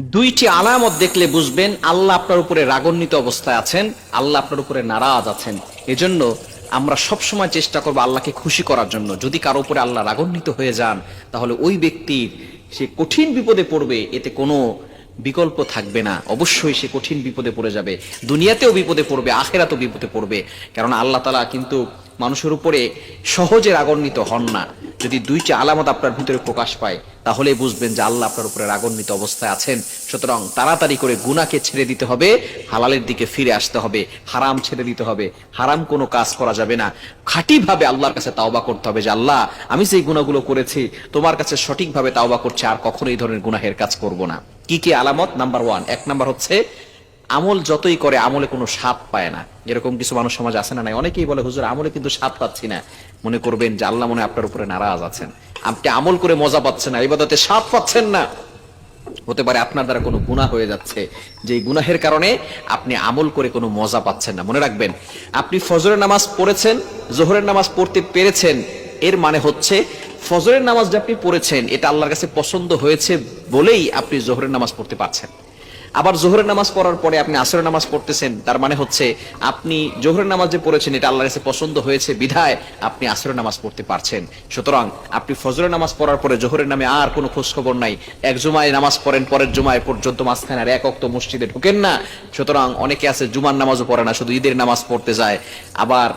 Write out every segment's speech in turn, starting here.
দুইটি আলামত দেখলে বুঝবেন আল্লাহ আপনার উপরে রাগান্বিত অবস্থায় আছেন, আল্লাহ আপনার উপরে নারাজ আছেন। এজন্য আমরা সবসময় চেষ্টা করব আল্লাহকে খুশি করার জন্য। যদি কারও উপরে আল্লাহ রাগান্বিত হয়ে যান, তাহলে ওই ব্যক্তির সে কঠিন বিপদে পড়বে, এতে কোনো বিকল্প থাকবে না। অবশ্যই সে কঠিন বিপদে পড়ে যাবে। দুনিয়াতেও বিপদে পড়বে, আখেরাতেও বিপদে পড়বে। কারণ আল্লাহ তালা কিন্তু মানুষের উপরে সহজে রাগান্বিত হন না। যদি দুইটি আলামত আপনার ভিতরে প্রকাশ পায়, তাহলে বুঝবেন যে আল্লাহ আপনার উপরে রাগান্বিত অবস্থায় আছেন। সুতরাং তাড়াতাড়ি করে গুনাকে ছেড়ে দিতে হবে, হালালের দিকে ফিরে আসতে হবে, হারাম ছেড়ে দিতে হবে, হারাম কোনো কাজ করা যাবে না। খাঁটিভাবে আল্লাহর কাছে তাওবা করতে হবে যে, আল্লাহ, আমি সেই গুণাগুলো করেছি, তোমার কাছে সঠিকভাবে তাওবা করছে, আর কখনো এই ধরনের গুনাহের কাজ করব না। কি কি আলামত? Number one. এক নাম্বার হচ্ছে আমল যতই করে, আমলে কোনো স্বাদ পায় না। এরকম কিছু মানুষ সমাজ আছে না নাই? অনেকেই বলে, হুজুর, আমলে কিন্তু স্বাদ পাচ্ছি না। মনে করবেন যে আল্লাহ মনে আপনার উপরে নারাজ আছেন। আপনি আমল করে মজা পাচ্ছেন না, ইবাদতে স্বাদ পাচ্ছেন না। হতে পারে আপনার দ্বারা কোনো গুনাহ হয়ে যাচ্ছে, যে গুনাহের কারণে আপনি আমল করে কোনো মজা পাচ্ছেন না। মনে রাখবেন, আপনি ফজরের নামাজ পড়েছেন, জোহরের নামাজ পড়তে পেরেছেন, এর মানে হচ্ছে ফজরের নামাজ যে আপনি পড়েছেন, এটা আল্লাহর কাছে পছন্দ হয়েছে বলেই আপনি জোহরের নামাজ পড়তে পারছেন। আবার জোহরের নামাজ পড়ার পরে আপনি আসরের নামাজ পড়তেছেন, তার মানে হচ্ছে আপনি জোহরের নামাজ যে পড়েছেন, এটা আল্লাহর কাছে পছন্দ হয়েছে, বিধায় আপনি আসরের নামাজ পড়তে পারছেন। সুতরাং আপনি ফজরের নামাজ পড়ার পরে জোহরের নামে আর কোনো খোঁজ খবর নাই। এক জুমায় নামাজ পড়েন, পরের জুমায় পর্যন্ত মাঝখানে আর এক অক্ত মসজিদে ঢুকেন না। সুতরাং অনেকে আছে, জুমার নামাজও পড়ে না, শুধু ঈদের নামাজ পড়তে যায়। আবার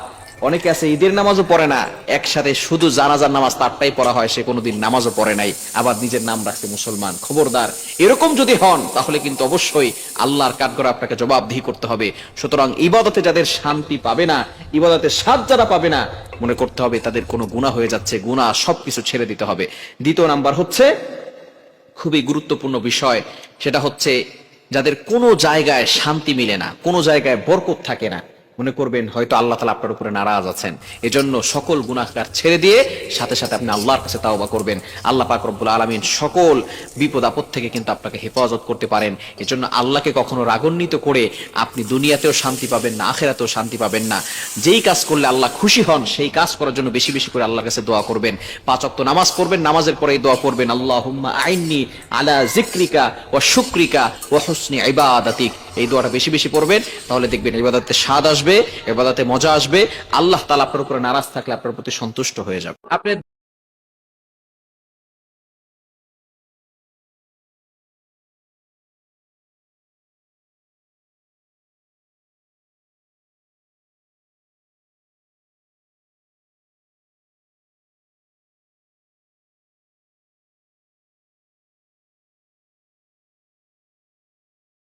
অনেকে আছে ঈদের নামাজও পড়ে না। একসাথে শুধু জানাজার নামাজ তারটাই পড়া হয়, সে কোনোদিন নামাজও পড়ে নাই। আবার নিজের নাম রাখছে মুসলমান। খবরদার। এরকম যদি হন, তাহলে কিন্তু অবশ্যই আল্লাহর কাঠগড়া আপনাকে জবাবদিহি করতে হবে। সুতরাং ইবাদতে যাদের শান্তি পাবে না, ইবাদতে স্বাদ যারা পাবে না, মনে করতে হবে তাদের কোনো গুণা হয়ে যাচ্ছে গুণা সবকিছু ছেড়ে দিতে হবে। দ্বিতীয় নাম্বার হচ্ছে, খুবই গুরুত্বপূর্ণ বিষয়, সেটা হচ্ছে যাদের কোনো জায়গায় শান্তি মিলে না, কোনো জায়গায় বরকত থাকে না মনে করবেন হয়তো আল্লাহ তালা আপনার উপরে নারাজ আছেন। এজন্য সকল গুণাকার ছেড়ে দিয়ে সাথে সাথে আপনি আল্লাহর কাছে তাওবা করবেন। আল্লাহ পাক রব্বুল আলমিন সকল বিপদ আপদ থেকে কিন্তু আপনাকে হেফাজত করতে পারেন। এজন্য আল্লাহকে কখনো রাগান্বিত করে আপনি দুনিয়াতেও শান্তি পাবেন না, আখেরাতেও শান্তি পাবেন না। যেই কাজ করলে আল্লাহ খুশি হন, সেই কাজ করার জন্য বেশি বেশি করে আল্লাহর কাছে দোয়া করবেন। পাঁচ অক্ত নামাজ পড়বেন, নামাজের পরেই দোয়া করবেন আল্লাহ আইননি আলা জিক্রিকা ও শুক্রিকা ও হুসনি ইবাদাতিক। এই দোয়াটা বেশি বেশি পড়বেন, তাহলে দেখবেন এবাদাতে স্বাদ আসবে এবাদাতে মজা আসবে। আল্লাহ তালা আপনার উপরে নারাজ থাকলে আপনার প্রতি সন্তুষ্ট হয়ে যাবে। আপনি